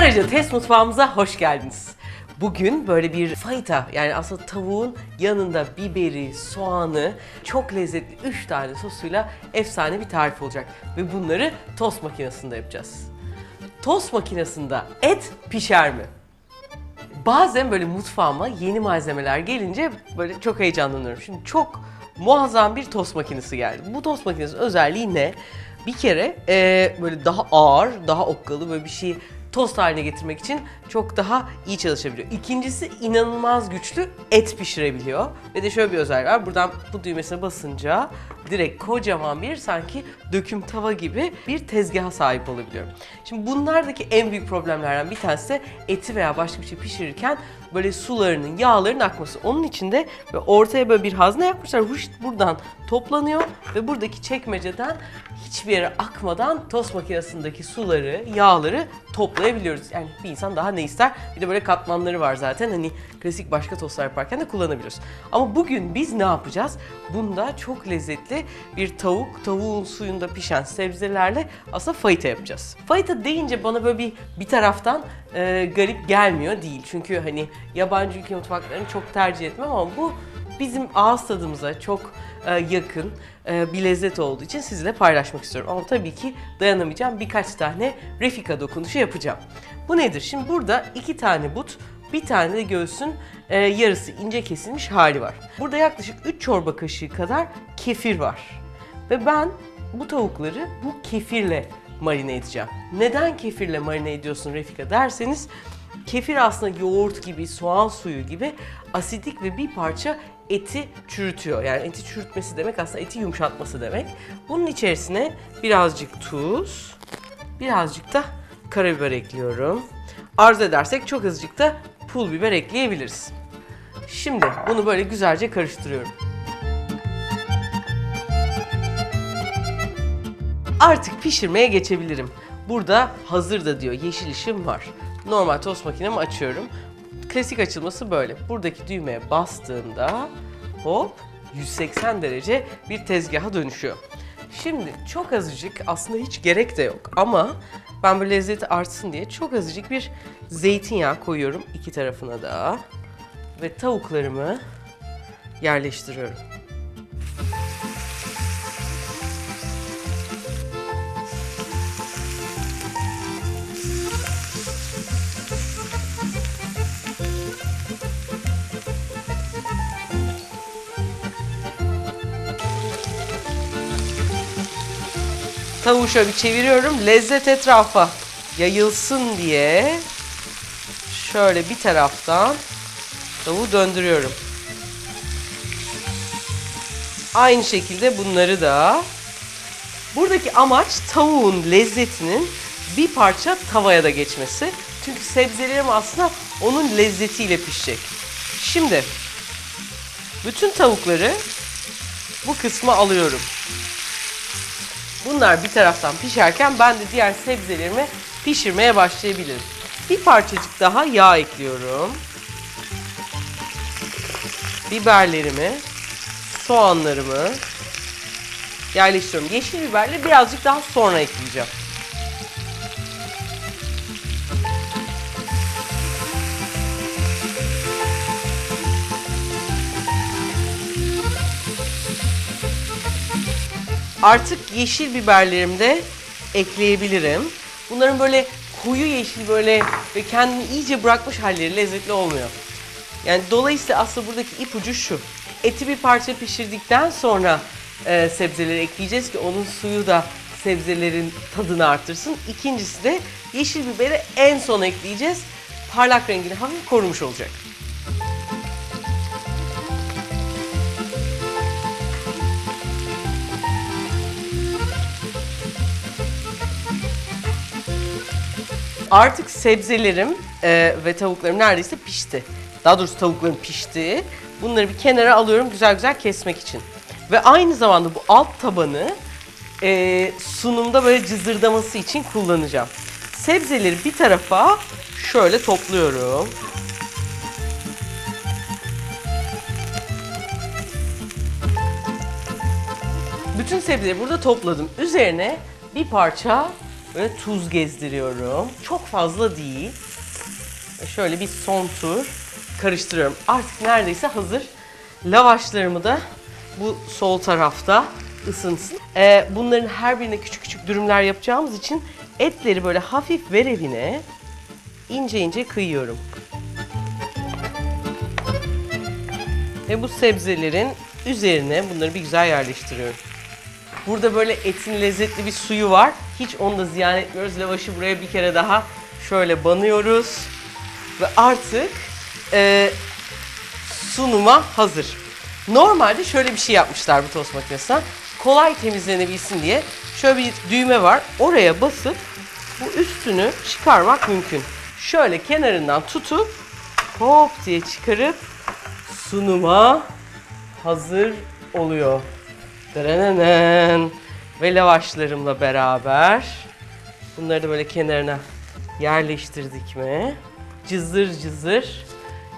Karaca Test Mutfağımıza hoş geldiniz. Bugün böyle bir fayta yani aslında tavuğun yanında biberi, soğanı, çok lezzetli 3 tane sosuyla efsane bir tarif olacak. Ve bunları tost makinesinde yapacağız. Tost makinesinde et pişer mi? Bazen böyle mutfağıma yeni malzemeler gelince böyle çok heyecanlanıyorum. Şimdi çok muazzam bir tost makinesi geldi. Bu tost makinesinin özelliği ne? Bir kere e, böyle daha ağır, daha okkalı böyle bir şeyi tost haline getirmek için çok daha iyi çalışabiliyor. İkincisi inanılmaz güçlü et pişirebiliyor. Ve de şöyle bir özelliği var. Buradan bu düğmesine basınca direkt kocaman bir sanki döküm tava gibi bir tezgaha sahip olabiliyorum. Şimdi bunlardaki en büyük problemlerden bir tanesi de eti veya başka bir şey pişirirken böyle sularının, yağların akması. Onun için de ortaya böyle bir hazne yapmışlar. Huş buradan toplanıyor ve buradaki çekmeceden hiçbir yere akmadan tost makinesindeki suları, yağları toplayabiliyoruz. Yani bir insan daha ne ister? Bir de böyle katmanları var zaten. Hani klasik başka tostlar yaparken de kullanabiliyoruz. Ama bugün biz ne yapacağız? Bunda çok lezzetli bir tavuk, tavuğun suyunda pişen sebzelerle aslında fayita yapacağız. Fayita deyince bana böyle bir bir taraftan e, garip gelmiyor değil. Çünkü hani yabancı ülke mutfaklarını çok tercih etmem ama bu bizim ağız tadımıza çok e, yakın e, bir lezzet olduğu için sizinle paylaşmak istiyorum. Ama tabii ki dayanamayacağım birkaç tane Refika dokunuşu yapacağım. Bu nedir? Şimdi burada iki tane but, bir tane de göğsün e, yarısı ince kesilmiş hali var. Burada yaklaşık 3 çorba kaşığı kadar kefir var. Ve ben bu tavukları bu kefirle marine edeceğim. Neden kefirle marine ediyorsun Refika derseniz Kefir aslında yoğurt gibi, soğan suyu gibi asidik ve bir parça eti çürütüyor. Yani eti çürütmesi demek aslında eti yumuşatması demek. Bunun içerisine birazcık tuz, birazcık da karabiber ekliyorum. Arzu edersek çok azıcık da pul biber ekleyebiliriz. Şimdi bunu böyle güzelce karıştırıyorum. Artık pişirmeye geçebilirim. Burada hazır da diyor yeşil ışım var. Normal tost makinemi açıyorum. Klasik açılması böyle. Buradaki düğmeye bastığında hop 180 derece bir tezgaha dönüşüyor. Şimdi çok azıcık aslında hiç gerek de yok ama ben bu lezzeti artsın diye çok azıcık bir zeytinyağı koyuyorum iki tarafına da ve tavuklarımı yerleştiriyorum. Tavuğu şöyle bir çeviriyorum. Lezzet etrafa yayılsın diye şöyle bir taraftan tavuğu döndürüyorum. Aynı şekilde bunları da Buradaki amaç tavuğun lezzetinin bir parça tavaya da geçmesi. Çünkü sebzelerim aslında onun lezzetiyle pişecek. Şimdi bütün tavukları bu kısma alıyorum. Bunlar bir taraftan pişerken ben de diğer sebzelerimi pişirmeye başlayabilirim. Bir parçacık daha yağ ekliyorum. Biberlerimi, soğanlarımı yerleştiriyorum. Yeşil biberle birazcık daha sonra ekleyeceğim. Artık yeşil biberlerimi de ekleyebilirim. Bunların böyle koyu yeşil böyle ve kendini iyice bırakmış halleri lezzetli olmuyor. Yani dolayısıyla aslında buradaki ipucu şu. Eti bir parça pişirdikten sonra e, sebzeleri ekleyeceğiz ki onun suyu da sebzelerin tadını artırsın. İkincisi de yeşil biberi en son ekleyeceğiz. Parlak rengini hafif korumuş olacak. Artık sebzelerim e, ve tavuklarım neredeyse pişti. Daha doğrusu tavuklarım pişti. Bunları bir kenara alıyorum güzel güzel kesmek için. Ve aynı zamanda bu alt tabanı e, sunumda böyle cızırdaması için kullanacağım. Sebzeleri bir tarafa şöyle topluyorum. Bütün sebzeleri burada topladım. Üzerine bir parça Böyle tuz gezdiriyorum. Çok fazla değil. Ve Şöyle bir son tur karıştırıyorum. Artık neredeyse hazır. Lavaşlarımı da bu sol tarafta ısınsın. Ee, bunların her birine küçük küçük dürümler yapacağımız için etleri böyle hafif verevine ince ince kıyıyorum. Ve bu sebzelerin üzerine bunları bir güzel yerleştiriyorum. Burada böyle etin lezzetli bir suyu var. Hiç onu da ziyan etmiyoruz. Lavaşı buraya bir kere daha şöyle banıyoruz. Ve artık e, sunuma hazır. Normalde şöyle bir şey yapmışlar bu tost makinesine. Kolay temizlenebilsin diye şöyle bir düğme var. Oraya basıp bu üstünü çıkarmak mümkün. Şöyle kenarından tutup hop diye çıkarıp sunuma hazır oluyor. Dırınının. Ve lavaşlarımla beraber bunları da böyle kenarına yerleştirdik mi? Cızır cızır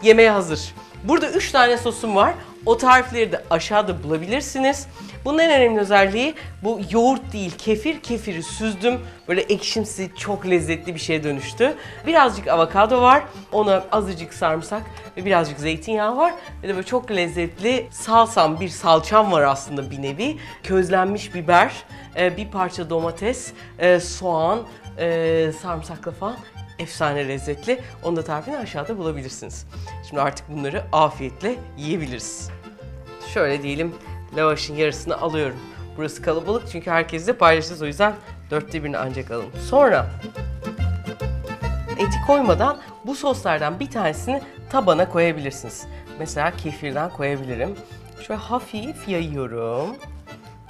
yemeğe hazır. Burada 3 tane sosum var. O tarifleri de aşağıda bulabilirsiniz. Bunun en önemli özelliği bu yoğurt değil kefir. Kefiri süzdüm. Böyle ekşimsi çok lezzetli bir şeye dönüştü. Birazcık avokado var. Ona azıcık sarımsak ve birazcık zeytinyağı var. Ve de böyle çok lezzetli salsam bir salçam var aslında bir nevi. Közlenmiş biber, e, bir parça domates, e, soğan, e, sarımsakla falan efsane lezzetli. Onu da tarifini aşağıda bulabilirsiniz. Şimdi artık bunları afiyetle yiyebiliriz. Şöyle diyelim lavaşın yarısını alıyorum. Burası kalabalık çünkü herkesle paylaşacağız o yüzden dörtte birini ancak alın. Sonra eti koymadan bu soslardan bir tanesini tabana koyabilirsiniz. Mesela kefirden koyabilirim. Şöyle hafif yayıyorum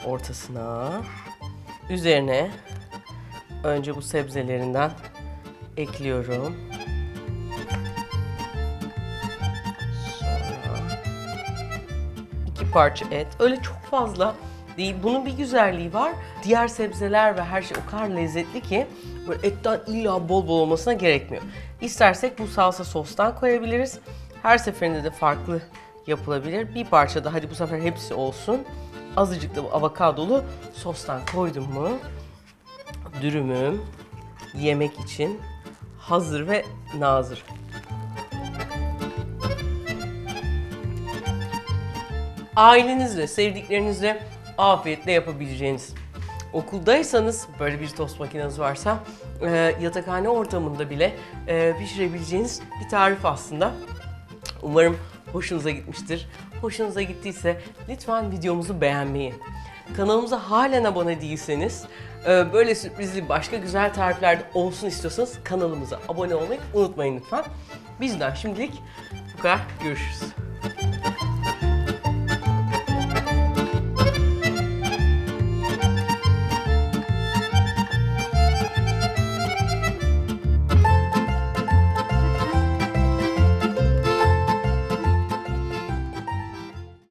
ortasına. Üzerine önce bu sebzelerinden ekliyorum. Parça et. Öyle çok fazla değil. Bunun bir güzelliği var. Diğer sebzeler ve her şey o kadar lezzetli ki böyle etten illa bol bol olmasına gerekmiyor. İstersek bu salsa sostan koyabiliriz. Her seferinde de farklı yapılabilir. Bir parça da hadi bu sefer hepsi olsun. Azıcık da bu avokadolu sostan koydum mu dürümüm yemek için hazır ve nazır. Ailenizle, sevdiklerinizle afiyetle yapabileceğiniz. Okuldaysanız böyle bir tost makineniz varsa e, yatakhane ortamında bile e, pişirebileceğiniz bir tarif aslında. Umarım hoşunuza gitmiştir. Hoşunuza gittiyse lütfen videomuzu beğenmeyi, kanalımıza halen abone değilseniz, e, böyle sürprizli başka güzel tarifler de olsun istiyorsanız kanalımıza abone olmayı unutmayın lütfen. Bizden şimdilik bu kadar. Görüşürüz.